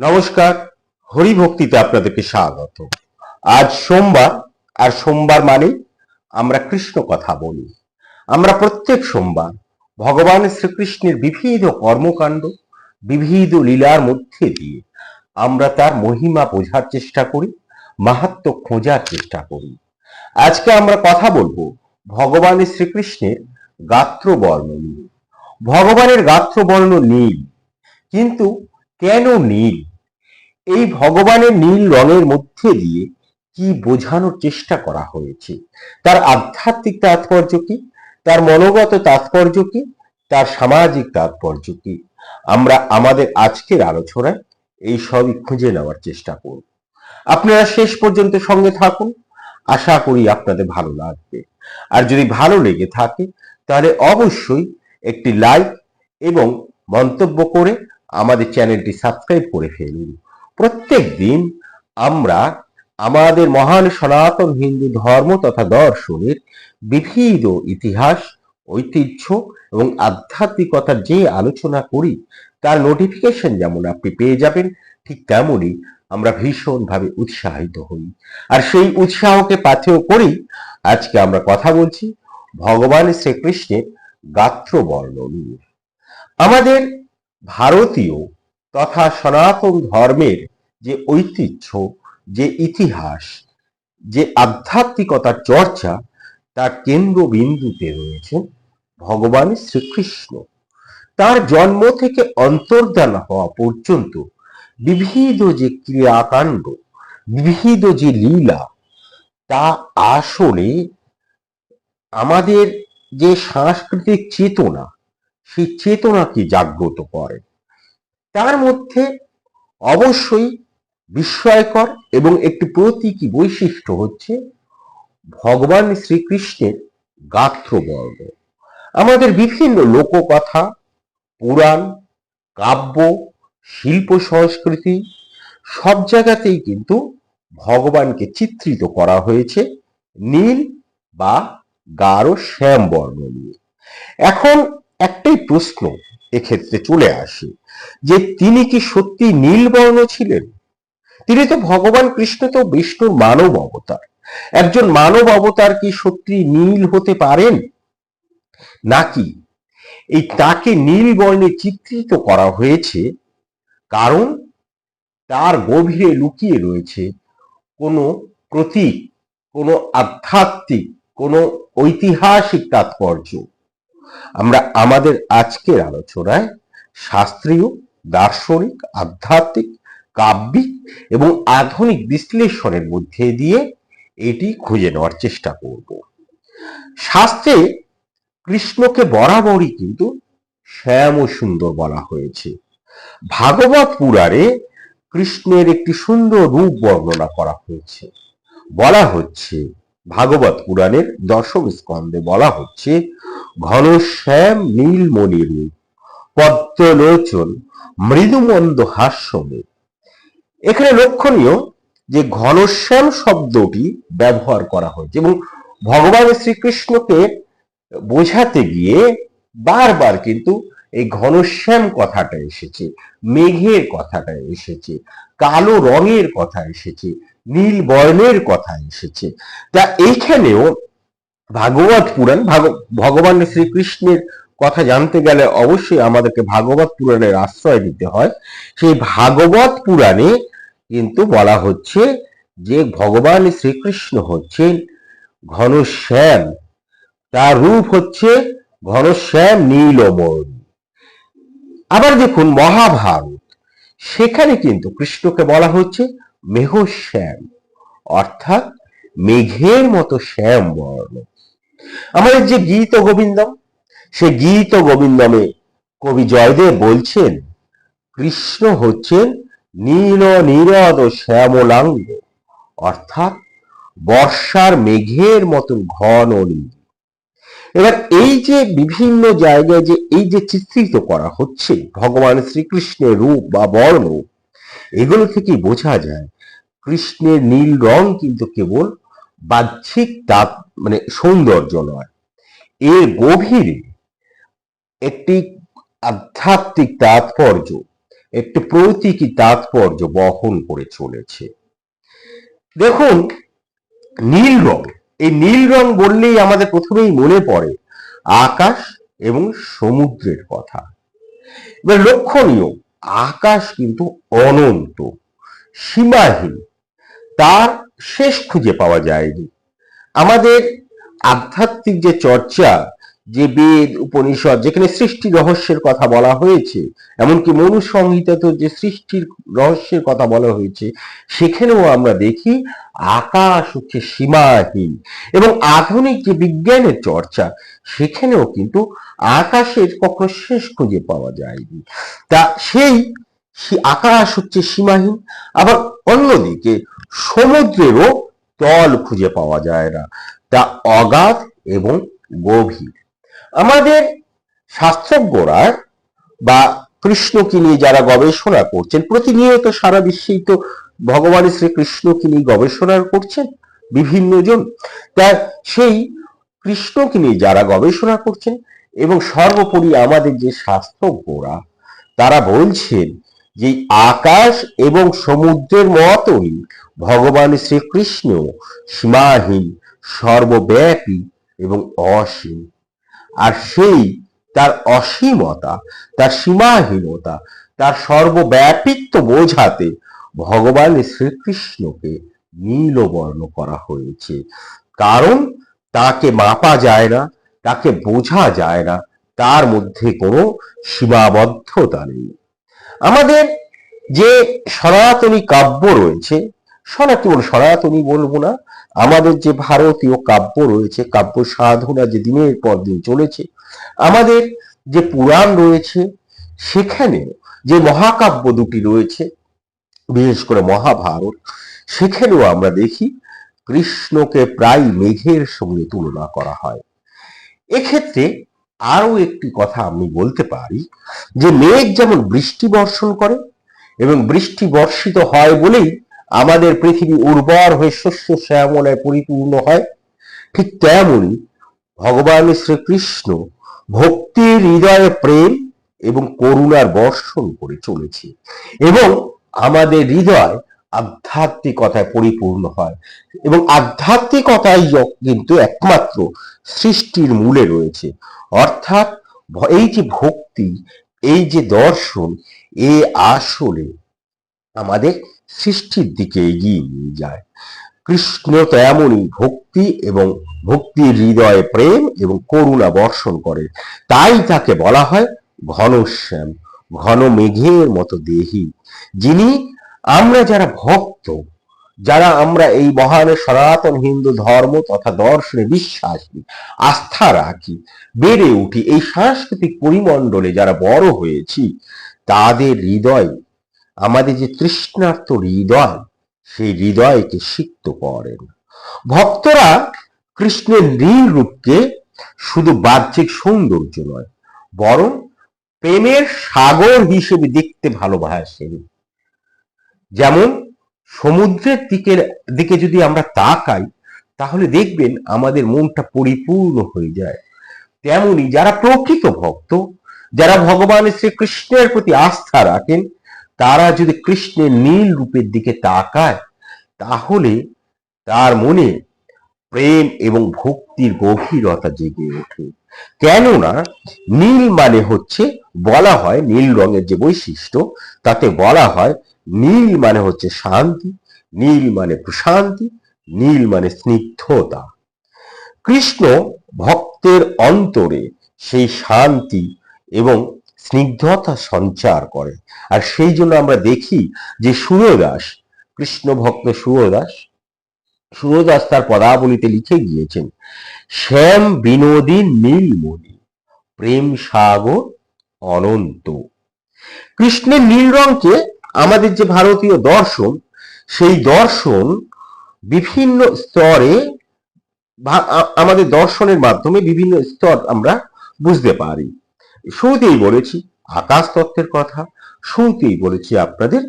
নমস্কার, হরিভক্তিতে আপনাদেরকে স্বাগত। আজ সোমবার, আর সোমবার মানে আমরা কৃষ্ণ কথা বলি। আমরা প্রত্যেক সোমবার ভগবান শ্রীকৃষ্ণের বিবিধ কর্মকাণ্ড বিবিধ লীলার মধ্যে দিয়ে আমরা তার মহিমা বোঝার চেষ্টা করি মাহাত্ম খোঁজার চেষ্টা করি। আজকে আমরা কথা বলব ভগবান শ্রীকৃষ্ণের গাত্রবর্ণ নিয়ে। ভগবানের গাত্রবর্ণ নীল কিন্তু কেন নীল? এই ভগবানের নীল রঙের মধ্যে দিয়ে কি বোঝানোর চেষ্টা করা হয়েছে? তার আধ্যাত্মিক তাৎপর্য কি? তার মনোগত তাৎপর্য কি? তার সামাজিক তাৎপর্য কি? আমরা আমাদের আজকের আলোচনায় এই সবই খুঁজে নেওয়ার চেষ্টা করব। আপনারা শেষ পর্যন্ত সঙ্গে থাকুন। আশা করি আপনাদের ভালো লাগবে। আর যদি ভালো লেগে থাকে, তাহলে অবশ্যই একটি লাইক এবং মন্তব্য করে আমাদের চ্যানেলটি সাবস্ক্রাইব করে ফেলুন। প্রত্যেক দিন আমরা আমাদের মহান সনাতন হিন্দু ধর্ম তথা দর্শনের বিবিধ ইতিহাস, ঐতিহ্য এবং আধ্যাত্মিকতার যে আলোচনা করি, তার নোটিফিকেশন যেমন আপনি পেয়ে যাবেন, ঠিক তেমনই আমরা ভীষণভাবে উৎসাহিত হই। আর সেই উৎসাহকে পাথেয় করেই আজকে আমরা কথা বলছি ভগবান শ্রীকৃষ্ণের গাত্রবর্ণ নিয়ে আমাদের ভারতীয় তথা সনাতন ধর্মের যে ঐতিহ্য, যে ইতিহাস, যে আধ্যাত্মিকতার চর্চা, তার কেন্দ্রবিন্দুতে রয়েছে ভগবান শ্রীকৃষ্ণ। তার জন্ম থেকে অন্তর্ধান হওয়া পর্যন্ত বিবিধ যে ক্রিয়াকাণ্ড, বিবিধ যে লীলা, তা আসলে আমাদের যে সাংস্কৃতিক চেতনা সেই চেতনাকে জাগ্রত করে? তার মধ্যে অবশ্যই বিস্ময়কর এবং একটি প্রতীকী বৈশিষ্ট্য হচ্ছে ভগবান শ্রীকৃষ্ণের গাত্রবর্ণ আমাদের বিভিন্ন লোককথা, পুরাণ, কাব্য, শিল্প সংস্কৃতি সব জায়গাতেই কিন্তু ভগবানকে চিত্রিত করা হয়েছে নীল বা গাঢ় শ্যাম বর্ণ নিয়ে। এখন একটাই প্রশ্ন এক্ষেত্রে চলে আসে, যে তিনি কি সত্যি নীল বর্ণ ছিলেন? তিনি তো ভগবান কৃষ্ণ তো বিষ্ণুর মানব অবতার। একজন মানব অবতার কি সত্যি নীল হতে পারেন? নাকি এই তাকে নীল বর্ণে চিত্রিত করা হয়েছে কারণ তার গভীরে লুকিয়ে রয়েছে কোনো প্রতীক, কোনো আধ্যাত্মিক, কোনো ঐতিহাসিক তাৎপর্য? আমরা আমাদের আজকের আলোচনায় শাস্ত্রীয়, দার্শনিক, আধ্যাত্মিক, কাব্যিক এবং আধুনিক বিশ্লেষণের মধ্যে দিয়ে এটি খুঁজে নেওয়ার চেষ্টা করব। শাস্ত্রে কৃষ্ণকে বরাবরই কিন্তু শ্যাম সুন্দর বলা হয়েছে। ভাগবত পুরাণে কৃষ্ণের একটি সুন্দর রূপ বর্ণনা করা হয়েছে। বলা হচ্ছে ভাগবত পুরাণের দশম স্কন্ধে বলা হচ্ছে, ঘন শ্যাম নীলমণি রূপ পদ্মলোচন মৃদুমন্দ হাস্যমে এখানে লক্ষণীয় যে ঘনশ্যাম শব্দটি ব্যবহার করা হয়েছে এবং ভগবান শ্রীকৃষ্ণকে বোঝাতে গিয়ে বারবার কিন্তু এই ঘনশ্যাম কথাটা এসেছে, মেঘের কথাটা এসেছে, কালো রঙের কথা এসেছে, নীল বর্ণের কথা এসেছে। তা এইখানেও ভাগবত পুরাণ, ভাগ- ভগবান শ্রীকৃষ্ণের কথা জানতে গেলে অবশ্যই আমাদেরকে ভাগবত পুরাণের আশ্রয় নিতে হয়। সেই ভাগবত পুরাণে কিন্তু বলা হচ্ছে যে ভগবান শ্রীকৃষ্ণ হচ্ছেন ঘনশ্যাম। তার রূপ হচ্ছে ঘনশ্যাম নীলময়। আবার দেখুন মহাভারত। সেখানে কিন্তু কৃষ্ণকে বলা হচ্ছে মেঘশ্যাম অর্থাৎ মেঘের মতো শ্যাম বর্ণ আমাদের যে গীত গোবিন্দম, সে গীত গোবিন্দমে কবি জয়দেব বলছেন, কৃষ্ণ হচ্ছেন নীল নীরদ শ্যামলাঙ্গ, অর্থাৎ বর্ষার মেঘের মতন ঘন নীল। এবার এই যে বিভিন্ন জায়গায় যে এই যে চিত্রিত করা হচ্ছে, ভগবান শ্রীকৃষ্ণের রূপ বা বর্ণ, এগুলো থেকে বোঝা যায় কৃষ্ণের নীল রং কিন্তু কেবল বাহ্যিক তাপ মানে সৌন্দর্য নয়। এর গভীরে একটি আধ্যাত্মিক তাৎপর্য, একটি প্রতীকী তাৎপর্য বহন করে চলেছে। দেখুন, নীল রং এই নীল রং বললেই আমাদের প্রথমেই মনে পড়ে আকাশ এবং সমুদ্রের কথা। এবার লক্ষণীয়, আকাশ কিন্তু অনন্ত, সীমাহীন, তার শেষ খুঁজে পাওয়া যায়নি। আমাদের আধ্যাত্মিক যে চর্চা যে বেদ, উপনিষদ, যেখানে সৃষ্টি রহস্যের কথা বলা হয়েছে, এমনকি মনু সংহিতাতে যে সৃষ্টির রহস্যের কথা বলা হয়েছে, সেখানেও আমরা দেখি আকাশ হচ্ছে সীমাহীন এবং আধুনিক যে বিজ্ঞানের চর্চা, সেখানেও কিন্তু আকাশের কখনো শেষ খুঁজে পাওয়া যায়নি। তা সেই আকাশ হচ্ছে সীমাহীন, আবার অন্যদিকে সমুদ্রেরও তল খুঁজে পাওয়া যায় না। তা অগাধ এবং গভীর। আমাদের শাস্ত্রজ্ঞরা বা কৃষ্ণকে নিয়ে যারা গবেষণা করছেন, প্রতিনিয়ত সারা বিশ্বেই তো ভগবান শ্রীকৃষ্ণকে নিয়ে গবেষণা করছেন বিভিন্ন জন। তা সেই কৃষ্ণকে নিয়ে যারা গবেষণা করছেন এবং সর্বোপরি আমাদের যে শাস্ত্রজ্ঞরা, তারা বলছেন যে আকাশ এবং সমুদ্রের মতই ভগবান শ্রীকৃষ্ণ সীমাহীন, সর্বব্যাপী এবং অসীম। আর সেই তার অসীমতা, তার সীমাহীনতা, তার সর্বব্যাপিত্ব বোঝাতে ভগবান শ্রীকৃষ্ণকে নীলবর্ণ করা হয়েছে। কারণ তাকে মাপা যায় না, তাকে বোঝা যায় না, তার মধ্যে কোনো সীমাবদ্ধতা নেই। আমাদের যে সনাতনী কাব্য রয়েছে, সনাতন সনাতনী বলব না আমাদের যে ভারতীয় কাব্য রয়েছে, কাব্য সাধনা যে দিনের পর দিন চলেছে, আমাদের যে পুরাণ রয়েছে, সেখানে যে মহাকাব্য দুটি রয়েছে, বিশেষ করে মহাভারত, সেখানেও আমরা দেখি কৃষ্ণকে প্রায় মেঘের সঙ্গে তুলনা করা হয়। এক্ষেত্রে আরও একটি কথা আমি বলতে পারি যে মেঘ যেমন বৃষ্টি বর্ষণ করে এবং বৃষ্টি বর্ষিত হয় বলেই আমাদের পৃথিবী উর্বর হয়ে শস্য শ্যামলায় পরিপূর্ণ হয়, ঠিক তেমনই ভগবান শ্রীকৃষ্ণ ভক্তির হৃদয়ে প্রেম এবং করুণার বর্ষণ করে চলেছে এবং আমাদের হৃদয় আধ্যাত্মিকতায় পরিপূর্ণ হয় এবং আধ্যাত্মিকতাই কিন্তু একমাত্র সৃষ্টির মূলে রয়েছে। অর্থাৎ এই যে ভক্তি, এই যে দর্শন, এ আসলে আমাদের সৃষ্টির দিকে এগিয়ে নিয়ে যায়। কৃষ্ণ তো এমনই ভক্তি এবং ভক্তির হৃদয়ে প্রেম এবং করুণা বর্ষণ করে। তাই তাকে বলা হয় ঘনশ্যাম, ঘন মেঘের মতো দেহি। যিনি আমরা যারা ভক্ত, যারা আমরা এই মহান সনাতন হিন্দু ধর্ম তথা দর্শনে বিশ্বাসী, আস্থা রাখি, বেড়ে উঠি এই সাংস্কৃতিক পরিমণ্ডলে যারা বড় হয়েছি, তাদের হৃদয় আমাদের যে তৃষ্ণার্ত হৃদয়, সেই হৃদয়কে সিক্ত করেন। ভক্তরা কৃষ্ণের নীল রূপকে শুধু বাহ্যিক সৌন্দর্য নয়, বরং প্রেমের সাগর হিসেবে দেখতে ভালোবাসেন। যেমন সমুদ্রের দিকের দিকে যদি আমরা তাকাই, তাহলে দেখবেন আমাদের মনটা পরিপূর্ণ হয়ে যায়। তেমনি যারা প্রকৃত ভক্ত, যারা ভগবান শ্রীকৃষ্ণের প্রতি আস্থা রাখেন তারা যদি কৃষ্ণের নীল রূপের দিকে তাকায়, তাহলে তার মনে প্রেম এবং ভক্তির গভীরতা জেগে ওঠে। কেননা নীল মানে হচ্ছে, বলা হয় নীল রঙের যে বৈশিষ্ট্য, তাতে বলা হয় নীল মানে হচ্ছে শান্তি, নীল মানে প্রশান্তি, নীল মানে স্নিগ্ধতা। কৃষ্ণ ভক্তের অন্তরে সেই শান্তি এবং স্নিগ্ধতা সঞ্চার করে। আর সেই জন্য আমরা দেখি যে সুরদাস, কৃষ্ণ ভক্ত সুরদাস সুরদাস তার পদাবলিতে লিখে গিয়েছেন, শ্যাম বিনোদী নীলমণি, প্রেম সাগর অনন্ত। কৃষ্ণের নীল রঙকে আমাদের যে ভারতীয় দর্শন, সেই দর্শন বিভিন্ন স্তরে আমাদের দর্শনের মাধ্যমে বিভিন্ন স্তর আমরা বুঝতে পারি। শুরুতেই বলেছি আকাশ তত্ত্বের কথা, শুরুতেই বলেছি আপনাদের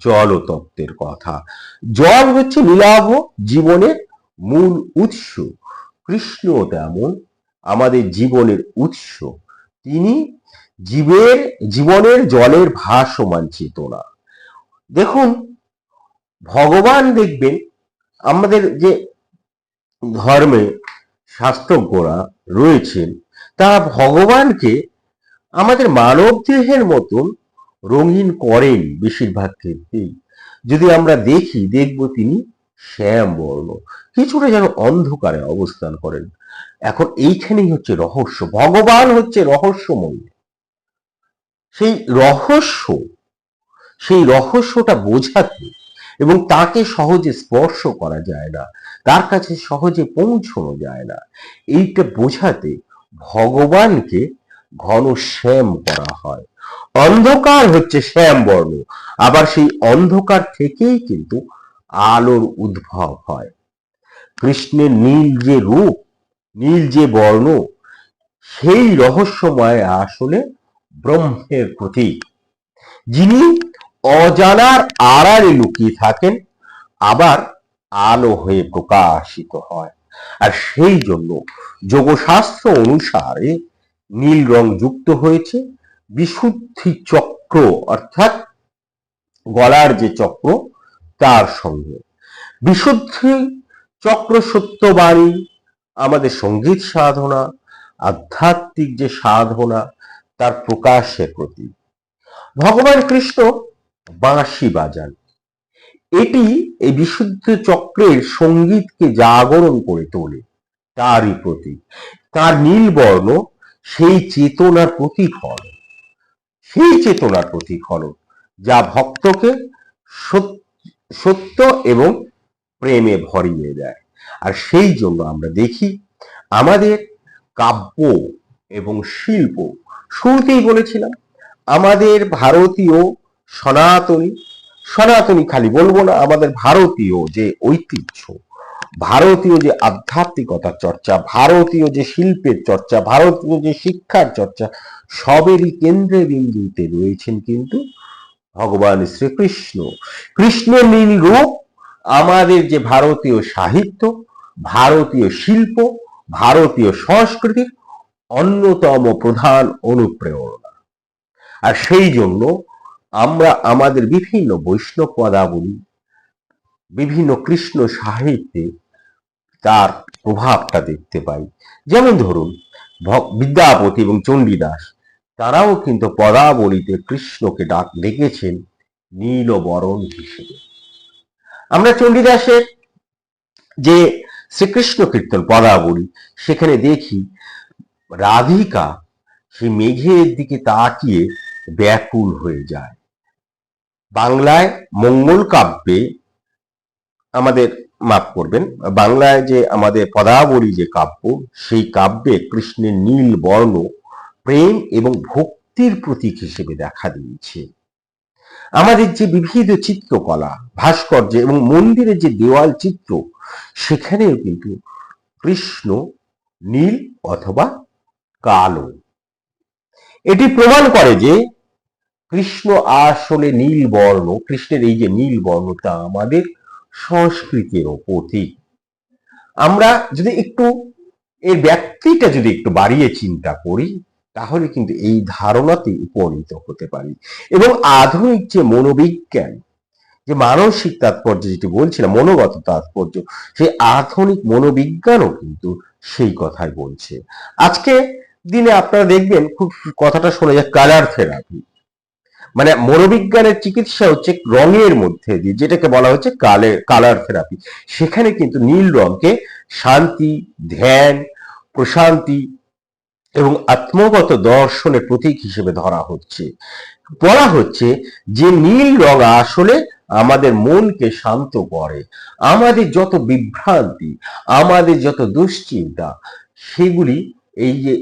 জল তত্ত্বের কথা। জল হচ্ছে নীলাভ জীবনের মূল উৎস, কৃষ্ণ তেমন আমাদের জীবনের উৎস। তিনি জীবের, জীবনের জলের ভাসমান চেতনা। দেখুন, ভগবান দেখবেন, আমাদের যে ধর্মে শাস্ত্রজ্ঞরা রয়েছেন, তারা ভগবানকে আমাদের মানব দেহের মতন রঙিন করেন বেশিরভাগ ক্ষেত্রেই। যদি আমরা দেখি, দেখব তিনি শ্যাম বর্ণ কিছুটা যেন অন্ধকারে অবস্থান করেন। এখন এইখানেই হচ্ছে রহস্য। ভগবান হচ্ছে রহস্যময়। সেই রহস্য, সেই রহস্যটা বোঝাতে এবং তাকে সহজে স্পর্শ করা যায় না, তার কাছে সহজে পৌঁছানো যায় না। এইটা বোঝাতে ভগবানকে ঘন শ্যাম করা হয়। অন্ধকার হচ্ছে শ্যাম বর্ণ। আবার সেই অন্ধকার থেকেই কিন্তু আলোর উদ্ভব হয়। কৃষ্ণের নীল যে রূপ, নীল যে বর্ণ, সেই রহস্যময় আসলে ব্রহ্মের প্রতীক। যিনি অজানার আড়ালে লুকিয়ে থাকেন, আবার আলো হয়ে প্রকাশিত হয়। আর সেই জন্য যোগশাস্ত্র অনুসারে নীল রং যুক্ত হয়েছে। বিশুদ্ধি চক্র, অর্থাৎ গলার যে চক্র, তার সঙ্গে। বিশুদ্ধি চক্র সত্যবাণী, আমাদের সংগীত সাধনা, আধ্যাত্মিক যে সাধনা, তার প্রকাশের প্রতি ভগবান কৃষ্ণ বাঁশি বাজান। এটি এই বিশুদ্ধ চক্রের সঙ্গীতকে জাগরণ করে তোলে, তারই প্রতীক। তার নীল বর্ণ সেই চেতনার প্রতিফলন সেই চেতনার প্রতিফলন যা ভক্তকে সত্য এবং প্রেমে ভরিয়ে দেয়। আর সেই জন্য আমরা দেখি, আমাদের কাব্য এবং শিল্প, শুরুতেই বলেছিলাম, আমাদের ভারতীয় সনাতনী সনাতনী খালি বলব না, আমাদের ভারতীয় যে ঐতিহ্য ভারতীয় যে আধ্যাত্মিকতার চর্চা, ভারতীয় যে শিল্পের চর্চা, ভারতীয় যে শিক্ষার চর্চা, সবেরই কেন্দ্রে বিন্দুতে রয়েছেন কিন্তু ভগবান শ্রীকৃষ্ণ। কৃষ্ণের নীল রূপ আমাদের যে ভারতীয় সাহিত্য, ভারতীয় শিল্প, ভারতীয় সংস্কৃতির অন্যতম প্রধান অনুপ্রেরণা। আর সেই জন্য আমরা আমাদের বিভিন্ন বৈষ্ণব পদাবলী, বিভিন্ন কৃষ্ণ সাহিত্যে তার প্রভাবটা দেখতে পাই। যেমন ধরুন বিদ্যাপতি এবং চণ্ডীদাস, তারাও কিন্তু পদাবলিতে কৃষ্ণকে ডাক, ডেকেছেন নীলবরণ হিসেবে। আমরা চণ্ডীদাসের যে শ্রীকৃষ্ণ কীর্তন পদাবলী, সেখানে দেখি রাধিকা সে মেঘের দিকে তাকিয়ে ব্যাকুল হয়ে যায়। বাংলায় মঙ্গল কাব্যে আমাদের মাফ করবেন, বাংলায় যে আমাদের পদাবলী যে কাব্য, সেই কাব্যে কৃষ্ণের নীল বর্ণ, প্রেম এবং ভক্তির প্রতীক হিসেবে দেখা দিয়েছে। আমাদের যে বিবিধ চিত্রকলা, ভাস্কর্য এবং মন্দিরের যে দেওয়াল চিত্র, সেখানেও কিন্তু কৃষ্ণ নীল অথবা কালো। এটি প্রমাণ করে যে কৃষ্ণ আসলে নীল বর্ণ, কৃষ্ণের এই যে নীল বর্ণটা আমাদের সংস্কৃতির প্রতীক। আমরা যদি একটু এর ব্যক্তিটা যদি একটু বাড়িয়ে চিন্তা করি, তাহলে কিন্তু এই ধারণাতে উপনীত হতে পারি। এবং আধুনিক যে মনোবিজ্ঞান, যে মানসিক তাৎপর্য যেটি বলছিলাম, মনোগত তাৎপর্য, সেই আধুনিক মনোবিজ্ঞানও কিন্তু সেই কথাই বলছে। আজকে দিনে আপনারা দেখবেন, খুব কথাটা শোনা যায় কালার থেরাপি মানে মনোবিজ্ঞানের চিকিৎসা হচ্ছে রঙের মধ্যে দিয়ে, যেটাকে বলা হচ্ছে কালে কালার থেরাপি সেখানে কিন্তু নীল রঙকে শান্তি, ধ্যান, প্রশান্তি এবং আত্মগত দর্শনের প্রতীক হিসেবে ধরা হচ্ছে। বলা হচ্ছে যে নীল রং আসলে আমাদের মনকে শান্ত করে, আমাদের যত বিভ্রান্তি, আমাদের যত দুশ্চিন্তা, সেগুলি এই যে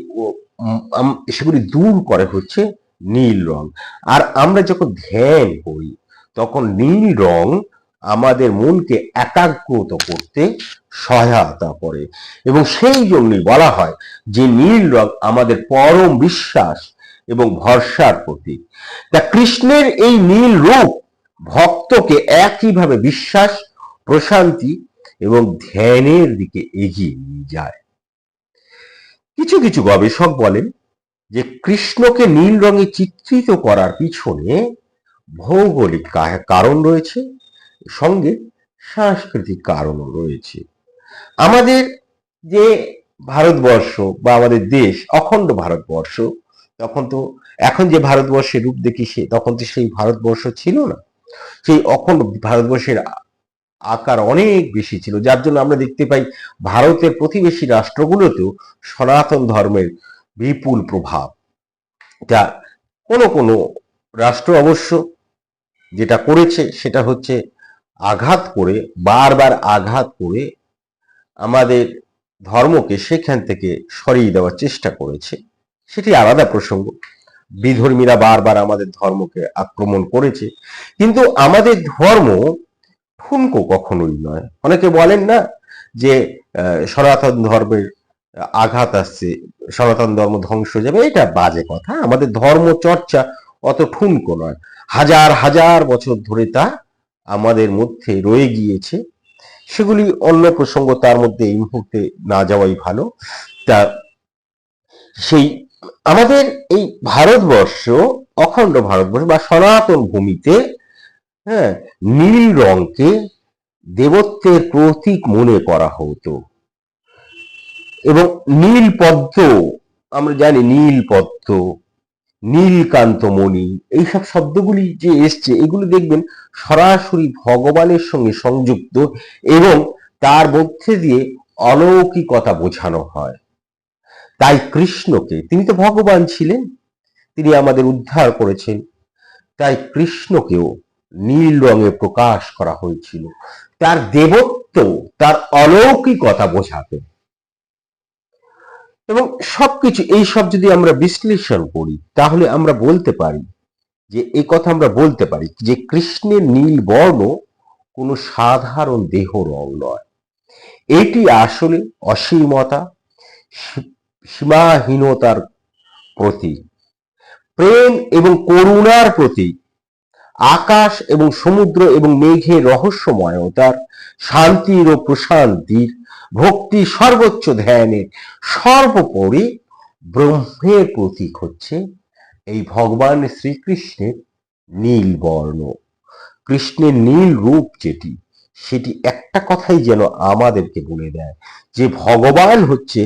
সেগুলি দূর করে হচ্ছে নীল রং। আর আমরা যখন ধ্যান করি, তখন নীল রং আমাদের মনকে একাগ্রত করতে সহায়তা করে। এবং সেই জন্যই বলা হয় যে নীল রং আমাদের পরম বিশ্বাস এবং ভরসার প্রতীক। তা কৃষ্ণের এই নীল রূপ ভক্তকে একইভাবে বিশ্বাস, প্রশান্তি এবং ধ্যানের দিকে এগিয়ে নিয়ে যায়। কিছু কিছু গবেষক বলেন যে কৃষ্ণকে নীল রঙে চিত্রিত করার পিছনে ভৌগোলিক কারণ রয়েছে সঙ্গে সাংস্কৃতিক কারণও রয়েছে। আমাদের যে ভারতবর্ষ বা আমাদের দেশ, অখণ্ড ভারতবর্ষ, তখন তো, এখন যে ভারতবর্ষের রূপ দেখি সে, তখন তো সেই ভারতবর্ষ ছিল না। সেই অখণ্ড ভারতবর্ষের আকার অনেক বেশি ছিল। যার জন্য আমরা দেখতে পাই, ভারতের প্রতিবেশী রাষ্ট্রগুলোতেও সনাতন ধর্মের বিপুল প্রভাব। যা কোনো কোনো রাষ্ট্র অবশ্য যেটা করেছে সেটা হচ্ছে আঘাত করে, বারবার আঘাত করে আমাদের ধর্মকে সেখান থেকে সরিয়ে দেওয়ার চেষ্টা করেছে। সেটি আলাদা প্রসঙ্গ। বিধর্মীরা বারবার আমাদের ধর্মকে আক্রমণ করেছে। কিন্তু আমাদের ধর্ম ঠুনকো কখনোই নয়। অনেকে বলেন না যে সনাতন ধর্মের আঘাত আসছে, সনাতন ধর্ম ধ্বংস যাবে, এটা বাজে কথা। আমাদের ধর্ম চর্চা অত ঠুনকো নয়। হাজার হাজার বছর ধরে তা আমাদের মধ্যে রয়ে গিয়েছে। সেগুলি অন্য প্রসঙ্গ, তার মধ্যে এই মুহূর্তে না যাওয়াই ভালো। তা সেই, আমাদের এই ভারতবর্ষ, অখণ্ড ভারতবর্ষ বা সনাতন ভূমিতে হ্যাঁ নীল রঙকে দেবত্বের প্রতীক মনে করা হতো। এবং নীল পদ্ম আমরা জানি নীল পদ্ম নীলকান্তমণি, এইসব শব্দগুলি যে এসছে, এগুলো দেখবেন সরাসরি ভগবানের সঙ্গে সংযুক্ত এবং তার মধ্যে দিয়ে অলৌকিকতা বোঝানো হয়। তাই কৃষ্ণকে, তিনি তো ভগবান ছিলেন, তিনি আমাদের উদ্ধার করেছেন, তাই কৃষ্ণকেও নীল রঙে প্রকাশ করা হয়েছিল। তার দেবত্ব, তার অলৌকিকতা বোঝাতে এবং সবকিছু, এই সব যদি আমরা বিশ্লেষণ করি, তাহলে আমরা বলতে পারি যে, এই কথা আমরা বলতে পারি যে, কৃষ্ণের নীল বর্ণ কোনো সাধারণ দেহ রং নয়। এটি আসলে অসীমতা সীমাহীনতার প্রতীক। প্রেম এবং করুণার প্রতীক। আকাশ এবং সমুদ্র এবং মেঘের রহস্যময়তার শান্তির ও প্রশান্তির ভক্তি সর্বোচ্চ ধ্যানের সর্বোপরি ব্রহ্মের প্রতীক হচ্ছে এই ভগবান শ্রীকৃষ্ণের নীল বর্ণ। কৃষ্ণের নীল রূপ যেটি, সেটি একটা কথাই যেন আমাদেরকে বলে দেয় যে ভগবান হচ্ছে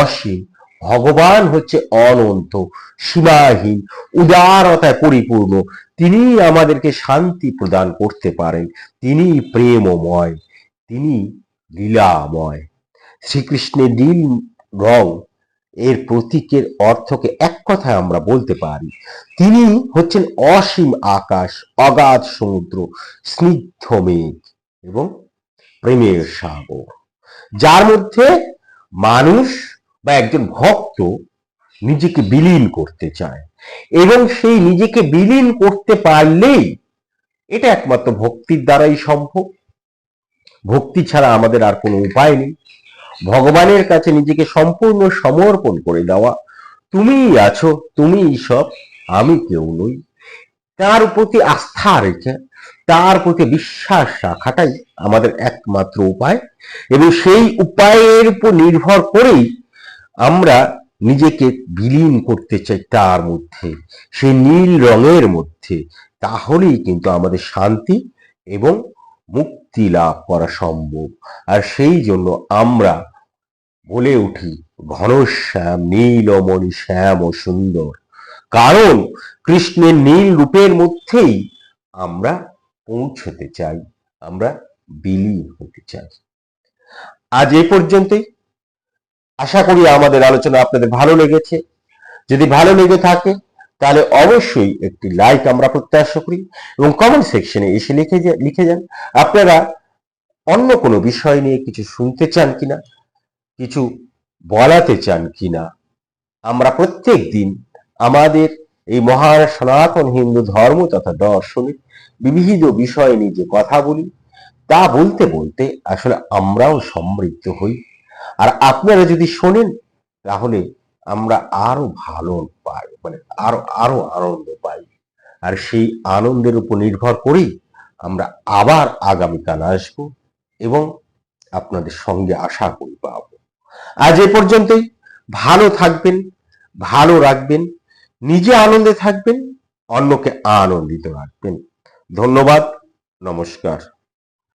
অসীম, ভগবান হচ্ছে অনন্ত, সীমাহীন, উদারতায় পরিপূর্ণ। তিনি আমাদেরকে শান্তি প্রদান করতে পারেন তিনি প্রেমময় তিনি লীলাময়। শ্রীকৃষ্ণের নীল রং এর প্রতীকের অর্থকে এক কথায় আমরা বলতে পারি। তিনি হচ্ছেন অসীম আকাশ, অগাধ সমুদ্র, স্নিগ্ধ মেঘ এবং প্রেমের সাগর। যার মধ্যে মানুষ বা একজন ভক্ত নিজেকে বিলীন করতে চায় এবং সেই নিজেকে বিলীন করতে পারলেই এটা একমাত্র ভক্তির দ্বারাই সম্ভব। ভক্তি ছাড়া আমাদের আর কোনো উপায় নেই। ভগবানের কাছে নিজেকে সম্পূর্ণ সমর্পণ করে দেওয়া। তুমিই আছো, তুমিই সব, আমি কেউ নই। তার প্রতি আস্থা রেখে, তার প্রতি বিশ্বাস রাখাটাই আমাদের একমাত্র উপায়। এবং সেই উপায়ের উপর নির্ভর করেই আমরা নিজেকে বিলীন করতে চাই তার মধ্যে, সেই নীল রঙের মধ্যে। তাহলেই কিন্তু আমাদের শান্তি এবং মুক্তি লাভ করা সম্ভব। আর সেই জন্য আমরা বলে উঠি ঘনশ্যাম নীলমণি শ্যাম ও সুন্দর। কারণ কৃষ্ণের নীল রূপের মধ্যেই আমরা পৌঁছতে চাই, আমরা বিলীন হতে চাই। আজ এ পর্যন্তই। আশা করি আমাদের আলোচনা আপনাদের ভালো লেগেছে। যদি ভালো লেগে থাকে তাহলে অবশ্যই একটি লাইক আমরা প্রত্যাশা করি এবং কমেন্ট সেকশনে এসে লিখে লিখে যান। আপনারা অন্য কোনো বিষয় নিয়ে কিছু শুনতে চান কিনা, কিছু বলাতে চান কিনা, আমরা প্রত্যেক দিন আমাদের এই মহান সনাতন হিন্দু ধর্ম তথা দর্শনের বিবিধ বিষয় নিয়ে যে কথা বলি, তা বলতে বলতে আসলে আমরাও সমৃদ্ধ হই। আর আপনারা যদি শোনেন, তাহলে আমরা আরও ভালো পাই মানে আরও আরও আনন্দ পাই। আর সেই আনন্দের উপর নির্ভর করেই আমরা আবার আগামীকাল আসব এবং আপনাদের সঙ্গে আশা করি পাবো। আজ এ পর্যন্তই। ভালো থাকবেন, ভালো রাখবেন, নিজে আনন্দে থাকবেন, অন্যকে আনন্দিত রাখবেন। ধন্যবাদ, নমস্কার।